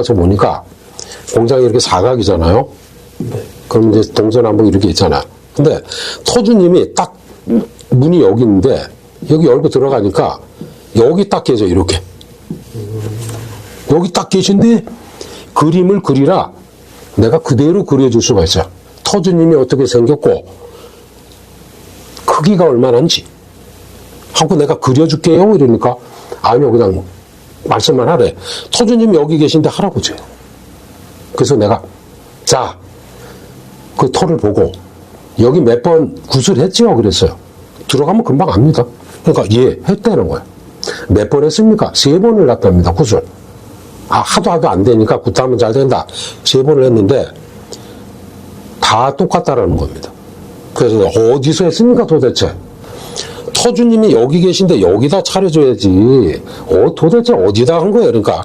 가서 보니까 공장이 이렇게 사각이잖아요. 그럼 이제 동서남북 이렇게 있잖아. 근데 터주님이 딱 문이 여기 있는데 여기 열고 들어가니까 여기 딱 계셔 이렇게. 여기 딱 계신데 그림을 그리라 내가 그대로 그려줄 수가 있어요. 터주님이 어떻게 생겼고 크기가 얼마나인지 하고 내가 그려줄게요 이러니까 아니요 그냥 말씀만 하래. 터주님 여기 계신데 할아버지예요. 그래서 내가 자 그 터를 보고 여기 몇 번 구슬했지요 그랬어요. 들어가면 금방 압니다. 그러니까 예 했다는 거예요. 몇 번 했습니까? 세 번을 했답니다 구슬. 아 하도 하도 안 되니까 굿하면 잘 된다. 세 번을 했는데 다 똑같다라는 겁니다. 그래서 어디서 했습니까 도대체? 터주님이 여기 계신데 여기다 차려줘야지. 어, 도대체 어디다 한 거예요? 그러니까